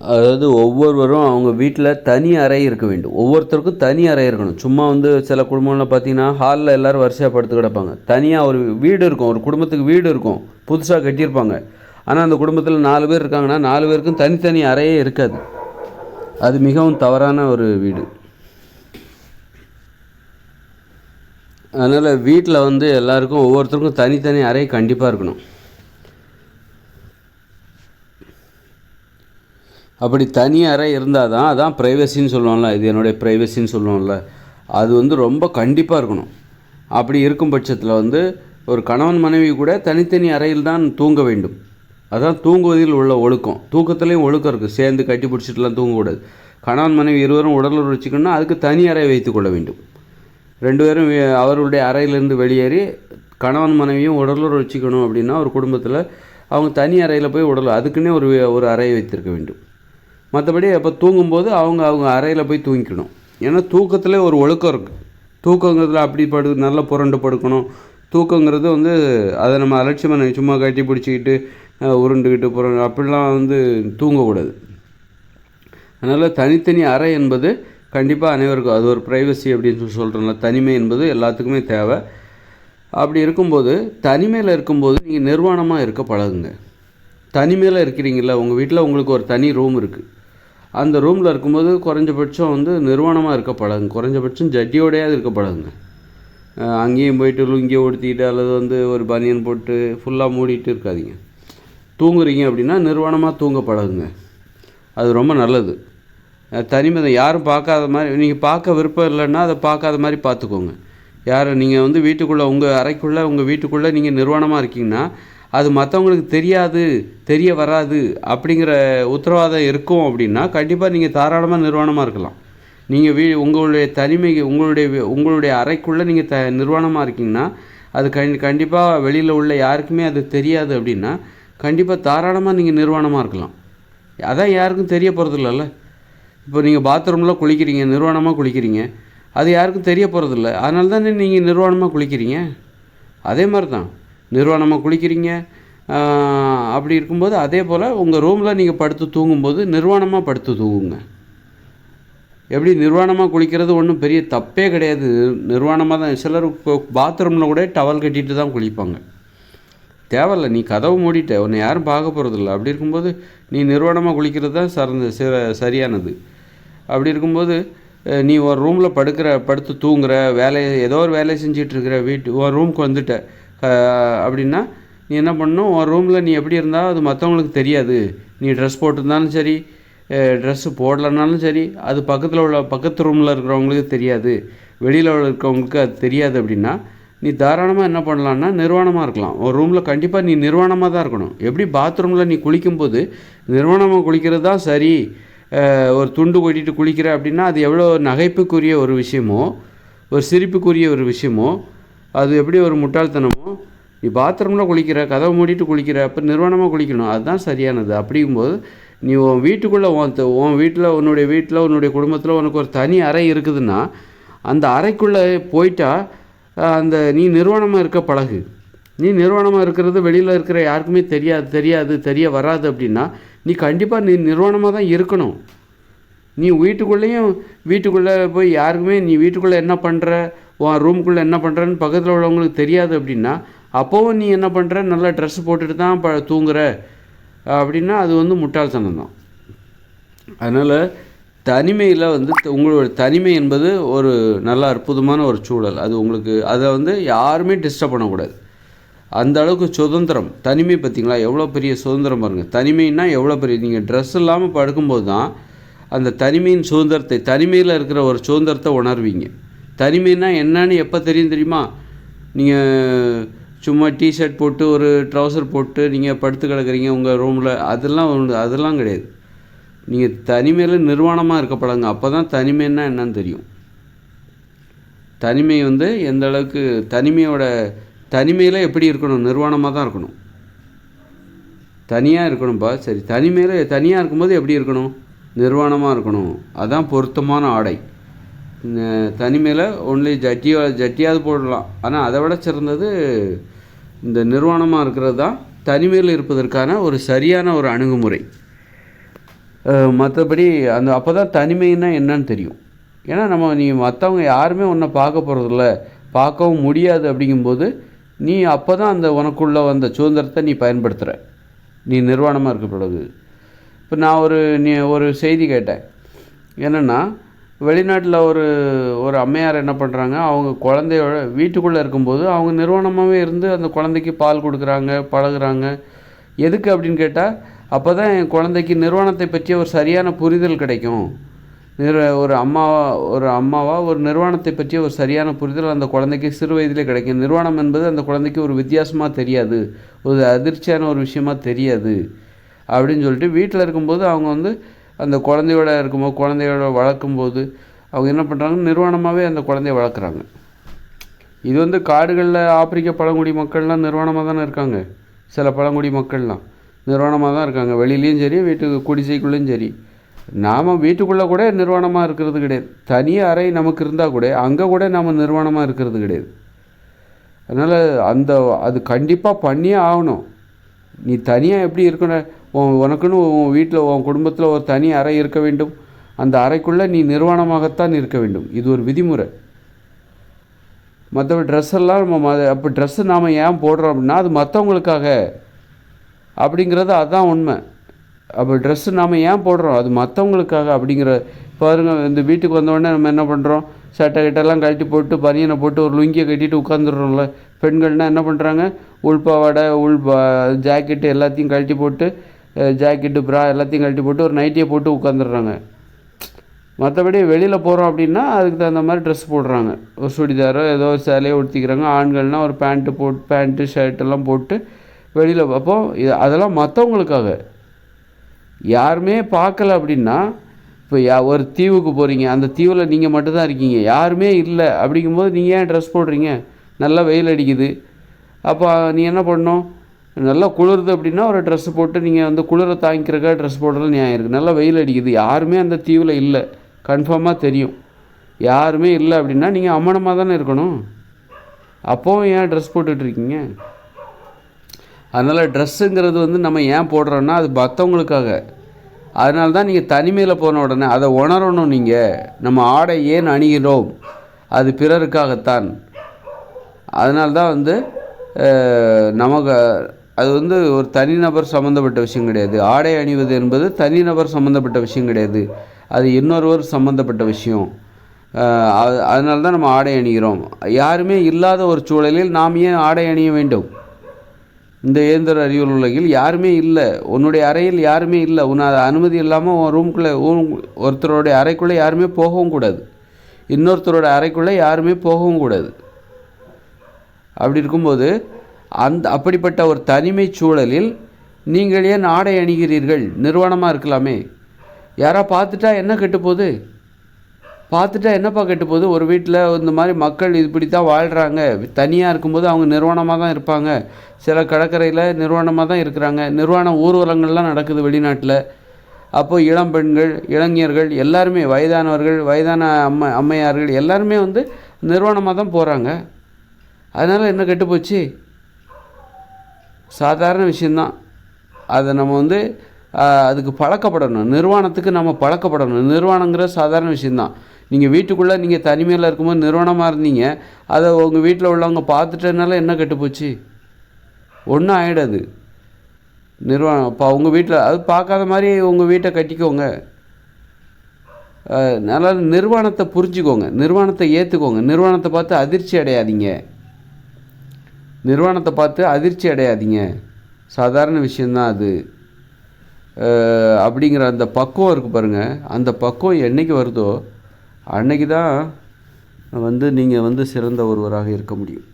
அதாவது ஒவ்வொருவரும் அவங்க வீட்டில் தனி அறை இருக்க வேண்டும். ஒவ்வொருத்தருக்கும் தனி அறை இருக்கணும். சும்மா வந்து சில குடும்பங்களில் பார்த்தீங்கன்னா ஹாலில் எல்லோரும் வரிசையாக படுத்து கிடப்பாங்க. தனியாக ஒரு வீடு இருக்கும். ஒரு குடும்பத்துக்கு வீடு இருக்கும். புதுசாக கட்டியிருப்பாங்க. ஆனால் அந்த குடும்பத்தில் நாலு பேர் இருக்காங்கன்னா நாலு பேருக்கும் தனித்தனி அறையே இருக்காது. அது மிகவும் தவறான ஒரு வீடு. அதனால் வீட்டில் வந்து எல்லாருக்கும் ஒவ்வொருத்தருக்கும் தனித்தனி அறை கண்டிப்பாக இருக்கணும். அப்படி தனி அறை இருந்தால் தான் அதான் ப்ரைவசின்னு சொல்லுவோம்ல இது என்னுடைய ப்ரைவசின்னு சொல்லுவோம்ல அது வந்து ரொம்ப கண்டிப்பாக இருக்கணும். அப்படி இருக்கும் பட்சத்தில் வந்து ஒரு கணவன் மனைவி கூட தனித்தனி அறையில் தான் தூங்க வேண்டும். அதான் தூங்குவதில் உள்ள ஒழுக்கம். தூக்கத்துலேயும் ஒழுக்கம் இருக்குது சேர்ந்து கட்டி பிடிச்சிட்டுலாம் தூங்கக்கூடாது. கணவன் மனைவி இருவரும் உடலுறவு வச்சுக்கணும்னா அதுக்கு தனி அறை வைத்து கொள்ள வேண்டும். ரெண்டு பேரும் அவர்களுடைய அறையிலேருந்து வெளியேறி கணவன் மனைவியும் உடலுறவு வச்சுக்கணும் அப்படின்னா ஒரு குடும்பத்தில் அவங்க தனி அறையில் போய் உடல் அதுக்குன்னே ஒரு ஒரு அறையை வைத்திருக்க வேண்டும். மற்றபடி அப்போ தூங்கும்போது அவங்க அவங்க அறையில் போய் தூங்கிக்கணும். ஏன்னா தூக்கத்தில் ஒரு ஒழுக்கம் இருக்குது தூக்கங்கிறதுல அப்படி படு நல்லா புரண்டு படுக்கணும். தூக்கங்கிறது வந்து அதை நம்ம அலட்சியமாக சும்மா கட்டி பிடிச்சிக்கிட்டு உருண்டுக்கிட்டு புரண்டு அப்படிலாம் வந்து தூங்கக்கூடாது. அதனால் தனித்தனி அறை என்பது கண்டிப்பாக அனைவருக்கும் அது ஒரு ப்ரைவசி அப்படின்னு சொல்லி சொல்கிறோம்ல தனிமை என்பது எல்லாத்துக்குமே தேவை. அப்படி இருக்கும்போது தனிமையில் இருக்கும்போது நீங்கள் நிர்வாணமாக இருக்க பழகுங்க. தனிமையில் இருக்கிறீங்களா உங்கள் வீட்டில் உங்களுக்கு ஒரு தனி ரூம் இருக்குது அந்த ரூமில் இருக்கும்போது குறைஞ்சபட்சம் வந்து நிர்வாணமாக இருக்க பழகுங்க. குறைஞ்சபட்சம் ஜட்டியோடையாவது இருக்க பழகுங்க. அங்கேயும் போயிட்டு லுங்கியை உடுத்திட்டு அல்லது வந்து ஒரு பனியன் போட்டு ஃபுல்லாக மூடிட்டு இருக்காதிங்க. தூங்குறீங்க அப்படின்னா நிர்வாணமாக தூங்க பழகுங்க. அது ரொம்ப நல்லது. தனிமதம் தனிமை தான் யாரும் பார்க்காத மாதிரி நீங்கள் பார்க்க விருப்பம் இல்லைன்னா அதை பார்க்காத மாதிரி பார்த்துக்கோங்க. யார் நீங்கள் வந்து வீட்டுக்குள்ளே உங்கள் அறைக்குள்ளே உங்கள் வீட்டுக்குள்ளே நீங்கள் நிர்வாணமாக இருக்கீங்கன்னா அது மற்றவங்களுக்கு தெரியாது தெரிய வராது அப்படிங்கிற உத்தரவாதம் இருக்கும் அப்படின்னா கண்டிப்பாக நீங்கள் தாராளமாக நிர்வாணமாக இருக்கலாம். நீங்கள் வீ உங்களுடைய தனிமை உங்களுடைய உங்களுடைய அறைக்குள்ளே நீங்கள் த நிர்வாணமாக இருக்கீங்கன்னா அது கண் கண்டிப்பாக வெளியில் உள்ள யாருக்குமே அது தெரியாது அப்படின்னா கண்டிப்பாக தாராளமாக நீங்கள் நிர்வாணமாக இருக்கலாம். அதான் யாருக்கும் தெரிய போகிறதில்லல்ல இப்போ நீங்கள் பாத்ரூமில் குளிக்கிறீங்க நிர்வாணமாக குளிக்கிறீங்க அது யாருக்கும் தெரிய போகிறதில்ல அதனால தானே நீங்கள் நிர்வாணமாக குளிக்கிறீங்க? அதே மாதிரி தான் நிர்வாணமாக குளிக்கிறீங்க அப்படி இருக்கும்போது அதே போல் உங்கள் ரூமில் நீங்கள் படுத்து தூங்கும்போது நிர்வாணமாக படுத்து தூங்குங்க. எப்படி நிர்வாணமாக குளிக்கிறது ஒன்றும் பெரிய தப்பே கிடையாது. நிர்வாணமாக தான் சிலர் பாத்ரூமில் கூட டவல் கட்டிட்டு தான் குளிப்பாங்க. தேவையில்ல நீ கதவு மூடிட்ட உன்னை யாரும் பார்க்க போகிறதில்ல அப்படி இருக்கும்போது நீ நிர்வாணமாக குளிக்கிறது தான் சிறந்த சிற சரியானது. அப்படி இருக்கும்போது நீ ஒரு ரூமில் படுக்கிற படுத்து தூங்குற வேலையை ஏதோ ஒரு வேலையை செஞ்சிட்ருக்கிற வீட்டு ஒரு ரூமுக்கு வந்துட்ட அப்படின்னா நீ என்ன பண்ணணும்? உன் ரூமில் நீ எப்படி இருந்தால் அது மற்றவங்களுக்கு தெரியாது. நீ ட்ரெஸ் போட்டிருந்தாலும் சரி ட்ரெஸ்ஸு போடலனாலும் சரி அது பக்கத்தில் உள்ள பக்கத்து ரூமில் இருக்கிறவங்களுக்கு தெரியாது. வெளியில் இருக்கிறவங்களுக்கு அது தெரியாது அப்படின்னா நீ தாராளமாக என்ன பண்ணலான்னா நிர்வாணமாக இருக்கலாம். ஒரு ரூமில் கண்டிப்பாக நீ நிர்வாணமாக தான் இருக்கணும். எப்படி பாத்ரூமில் நீ குளிக்கும்போது நிர்வாணமாக குளிக்கிறது தான் சரி. ஒரு துண்டு கொட்டிட்டு குளிக்கிற அப்படின்னா அது எவ்வளோ நகைப்புக்குரிய ஒரு விஷயமோ ஒரு சிரிப்புக்குரிய ஒரு விஷயமோ அது எப்படி ஒரு முட்டாள்தனமோ? நீ பாத்ரூமில் குளிக்கிற கதவை மூடிட்டு குளிக்கிற அப்போ நிர்வாணமாக குளிக்கணும். அதுதான் சரியானது. அப்படிங்கும்போது நீ உன் வீட்டுக்குள்ளே உன் த- உன் வீட்டில் உன்னுடைய வீட்டில் உன்னுடைய குடும்பத்தில் உனக்கு ஒரு தனி அறை இருக்குதுன்னா அந்த அறைக்குள்ளே போயிட்டா அந்த நீ நிர்வாணமாக இருக்க பழகு. நீ நிர்வாணமாக இருக்கிறது வெளியில் இருக்கிற யாருக்குமே தெரியாது தெரியாது தெரிய வராது அப்படின்னா நீ கண்டிப்பாக நீ நிர்வாணமாக தான் இருக்கணும். நீ வீட்டுக்குள்ளேயும் வீட்டுக்குள்ளே போய் யாருக்குமே நீ வீட்டுக்குள்ளே என்ன பண்ணுற உன் ரூம்குள்ளே என்ன பண்ணுறன்னு பக்கத்தில் உள்ளவங்களுக்கு தெரியாது அப்படின்னா அப்போவும் நீ என்ன பண்ணுற நல்லா ட்ரெஸ் போட்டுட்டு தான் ப தூங்குற? அப்படின்னா அது வந்து முட்டாள்தனம் தான். அதனால் தனிமையில் வந்து உங்களோட தனிமை என்பது ஒரு நல்ல அற்புதமான ஒரு சூழல். அது உங்களுக்கு அதை வந்து யாருமே டிஸ்டர்ப் பண்ணக்கூடாது. அந்த அளவுக்கு சுதந்திரம். தனிமை பார்த்தீங்களா? எவ்வளோ பெரிய சுதந்திரம் பாருங்கள் தனிமைன்னா எவ்வளோ பெரிய நீங்கள் ட்ரெஸ் இல்லாமல் படுக்கும்போது தான் அந்த தனிமையின் சுதந்திரத்தை தனிமையில் இருக்கிற ஒரு சுதந்திரத்தை உணர்வீங்க. தனிமைன்னா என்னன்னு எப்போ தெரியும் தெரியுமா? நீங்கள் சும்மா டிஷர்ட் போட்டு ஒரு ட்ரௌசர் போட்டு நீங்கள் படுத்து கிடக்குறீங்க உங்கள் ரூமில் அதெல்லாம் ஒன்று அதெல்லாம் கிடையாது. நீங்கள் தனிமையில் நிர்வாணமாக இருக்க பழங்க அப்போ தான் தனிமைன்னா என்னன்னு தெரியும். தனிமை வந்து எந்த அளவுக்கு தனிமையோட தனிமையில் எப்படி இருக்கணும்? நிர்வாணமாக தான் இருக்கணும். தனியாக இருக்கணும்ப்பா சரி தனிமையில் தனியாக இருக்கும்போது எப்படி இருக்கணும்? நிர்வாணமாக இருக்கணும். அதுதான் பொருத்தமான ஆடை. தனிமையில் ஒன்லி ஜட்டியோ ஜட்டியாவது போடலாம். ஆனால் அதை விட சிறந்தது இந்த நிர்வாணமாக இருக்கிறது தான் தனிமையில் இருப்பதற்கான ஒரு சரியான ஒரு அணுகுமுறை. மற்றபடி அந்த அப்போ தான் தனிமைன்னா என்னன்னு தெரியும். ஏன்னா நம்ம நீ மற்றவங்க யாருமே உன்னை பார்க்க போகிறதில்ல பார்க்கவும் முடியாது அப்படிங்கும்போது நீ அப்போ தான் அந்த உனக்குள்ளே வந்த சுதந்திரத்தை நீ பயன்படுத்துகிற நீ நிர்வாணமாக இருக்க பிறகு. இப்போ நான் ஒரு நீ ஒரு செய்தி கேட்டேன். என்னென்னா வெளிநாட்டில் ஒரு ஒரு அம்மையார் என்ன பண்ணுறாங்க அவங்க குழந்தையோட வீட்டுக்குள்ளே இருக்கும்போது அவங்க நிறுவனமாகவே இருந்து அந்த குழந்தைக்கு பால் கொடுக்குறாங்க பழகுறாங்க. எதுக்கு அப்படின்னு கேட்டால் அப்போ தான் என் குழந்தைக்கு நிறுவனத்தை பற்றிய ஒரு சரியான புரிதல் கிடைக்கும். நிற ஒரு அம்மாவா ஒரு அம்மாவா ஒரு நிறுவனத்தை பற்றிய ஒரு சரியான புரிதல் அந்த குழந்தைக்கு சிறு வயதிலே கிடைக்கும். நிறுவனம் என்பது அந்த குழந்தைக்கு ஒரு வித்தியாசமாக தெரியாது. ஒரு அதிர்ச்சியான ஒரு விஷயமா தெரியாது. அப்படின்னு சொல்லிட்டு வீட்டில் இருக்கும்போது அவங்க வந்து அந்த குழந்தையோட இருக்கும்போது குழந்தையோட வளர்க்கும்போது அவங்க என்ன பண்ணுறாங்க நிர்வாணமாகவே அந்த குழந்தைய வளர்க்குறாங்க. இது வந்து காடுகளில் ஆப்பிரிக்க பழங்குடி மக்கள்லாம் நிர்வாணமாக தானே இருக்காங்க. சில பழங்குடி மக்கள்லாம் நிர்வாணமாக தான் இருக்காங்க. வெளியிலையும் சரி வீட்டுக்கு குடிசைக்குள்ளேயும் சரி. நாம் வீட்டுக்குள்ளே கூட நிர்வாணமாக இருக்கிறது கிடையாது. தனி அறை நமக்கு இருந்தால் கூட அங்கே கூட நாம் நிர்வாணமாக இருக்கிறது கிடையாது. அதனால் அந்த அது கண்டிப்பாக பண்ணியே ஆகணும். நீ தனியாக எப்படி இருக்கணும்? உனக்குன்னு உன் வீட்டில் உன் குடும்பத்தில் ஒரு தனி அறை இருக்க வேண்டும். அந்த அறைக்குள்ளே நீ நிர்வாணமாகத்தான் இருக்க வேண்டும். இது ஒரு விதிமுறை. மற்றபடி ட்ரெஸ் எல்லாம் நம்ம ம அப்போ ட்ரெஸ்ஸு நாம் ஏன் போடுறோம் அப்படின்னா அது மற்றவங்களுக்காக. அப்படிங்கிறது அதுதான் உண்மை. அப்போ ட்ரெஸ்ஸு நாம் ஏன் போடுறோம்? அது மற்றவங்களுக்காக அப்படிங்கிற பாருங்க இந்த வீட்டுக்கு வந்தோடனே நம்ம என்ன பண்ணுறோம் சட்டை கிட்டெல்லாம் கழட்டி போட்டு பனியனை போட்டு ஒரு லுங்கியை கட்டிட்டு உட்காந்துடுறோம்ல பெண்கள்னால் என்ன பண்ணுறாங்க உள்பாவாடை உள் ஜாக்கெட்டு எல்லாத்தையும் கழட்டி போட்டு ஜாக்கெட்டு ப்ரா எல்லாத்தையும் கழட்டி போட்டு ஒரு நைட்டியை போட்டு உட்காந்துடுறாங்க மற்றபடி வெளியில் போகிறோம் அப்படின்னா அதுக்கு தகுந்த மாதிரி ட்ரெஸ் போடுறாங்க. ஒரு சுடிதாரோ ஏதோ ஒரு சேலையோ உடுத்திக்கிறாங்க. ஆண்கள்னால் ஒரு பேண்ட்டு போட்டு பேண்ட்டு ஷர்ட்டெல்லாம் போட்டு வெளியில் பார்ப்போம் இது அதெல்லாம் மற்றவங்களுக்காக யாருமே பார்க்கல அப்படின்னா இப்போ யா ஒரு தீவுக்கு போகிறீங்க அந்த தீவில் நீங்கள் மட்டும்தான் இருக்கீங்க. யாருமே இல்லை அப்படிங்கும்போது நீங்கள் ஏன் ட்ரெஸ் போடுறீங்க? நல்லா வெயில் அடிக்குது. அப்போ நீ என்ன பண்ணணும்? நல்லா குளிருது அப்படின்னா ஒரு ட்ரெஸ் போட்டு நீங்கள் வந்து குளிரை தாங்கிக்கிறக்கா ட்ரெஸ் போடுறது நியாயம் இருக்குது நல்லா வெயில் அடிக்குது. யாருமே அந்த தீவில் இல்லை. கன்ஃபார்மாக தெரியும். யாருமே இல்லை அப்படின்னா நீங்கள் அம்மனமாக தானே இருக்கணும். அப்போவும் ஏன் ட்ரெஸ் போட்டுட்ருக்கீங்க அதனால் ட்ரெஸ்ஸுங்கிறது வந்து நம்ம ஏன் போடுறோன்னா அது மற்றவங்களுக்காக அதனால தான் நீங்கள் தனிமையில் போன உடனே அதை உணரணும் நீங்கள் நம்ம ஆடை ஏன் அணிகிறோம்? அது பிறருக்காகத்தான். அதனால்தான் வந்து நமக்கு அது வந்து ஒரு தனிநபர் சம்மந்தப்பட்ட விஷயம் கிடையாது. ஆடை அணிவது என்பது தனிநபர் சம்மந்தப்பட்ட விஷயம் கிடையாது. அது இன்னொருவர் சம்மந்தப்பட்ட விஷயம். அதனால தான் நம்ம ஆடை அணிகிறோம். யாருமே இல்லாத ஒரு சூழலில் நாம் ஏன் ஆடை அணிய வேண்டும்? இந்த இயந்திர அறிவியல் உலகில் யாருமே இல்லை. உன்னுடைய அறையில் யாருமே இல்லை. உன்னை அனுமதி இல்லாமல் உன் ரூம்குள்ளே ஒருத்தருடைய அறைக்குள்ளே யாருமே போகவும் கூடாது. இன்னொருத்தரோட அறைக்குள்ளே யாருமே போகவும் கூடாது. அப்படி இருக்கும்போது அந்த அப்படிப்பட்ட ஒரு தனிமை சூழலில் நீங்கள் ஏன் ஆடை அணிகிறீர்கள்? நிர்வாணமாக இருக்கலாமே. யாரா பார்த்துட்டா என்ன கெட்டுப்போகுது? பார்த்துட்டா என்னப்பா கெட்டுப்போகுது? ஒரு வீட்டில் இந்த மாதிரி மக்கள் இப்படி தான் வாழ்கிறாங்க தனியாக இருக்கும்போது அவங்க நிர்வாணமாக தான் இருப்பாங்க. சில கடற்கரையில் நிர்வாணமாக தான் இருக்கிறாங்க. நிர்வாண ஊர்வலங்கள்லாம் நடக்குது வெளிநாட்டில். அப்போது இளம் பெண்கள் இளைஞர்கள் எல்லாருமே வயதானவர்கள் வயதான அம்மா அம்மையார்கள் எல்லாருமே வந்து நிர்வாணமாக தான் போகிறாங்க அதனால் என்ன கெட்டுப்போச்சு? சாதாரண விஷயந்தான். அதை நம்ம வந்து அதுக்கு பழக்கப்படணும். நிர்வாணத்துக்கு நம்ம பழக்கப்படணும். நிர்வாணங்கிற சாதாரண விஷயந்தான். நீங்கள் வீட்டுக்குள்ளே நீங்கள் தனிமையில் இருக்கும்போது நிறுவனமாக இருந்தீங்க. அதை உங்கள் வீட்டில் உள்ளவங்க பார்த்துட்டனால என்ன கெட்டுப்போச்சு? ஒன்றும் ஆகிடாது நிர்வாணம் இப்போ உங்கள் வீட்டில் அது பார்க்காத மாதிரி உங்கள் வீட்டை கட்டிக்கோங்க. நல்லா நிர்வாணத்தை புரிஞ்சுக்கோங்க. நிர்வாணத்தை ஏற்றுக்கோங்க நிர்வாணத்தை பார்த்து அதிர்ச்சி அடையாதீங்க. நிர்வாணத்தை பார்த்து அதிர்ச்சி அடையாதீங்க. சாதாரண விஷயந்தான் அது. அப்படிங்கிற அந்த பக்குவம் இருக்குது பாருங்கள் அந்த பக்குவம் என்றைக்கு வருதோ அன்னைக்கு தான் வந்து நீங்கள் வந்து சிறந்த ஒருவராக இருக்க முடியும்.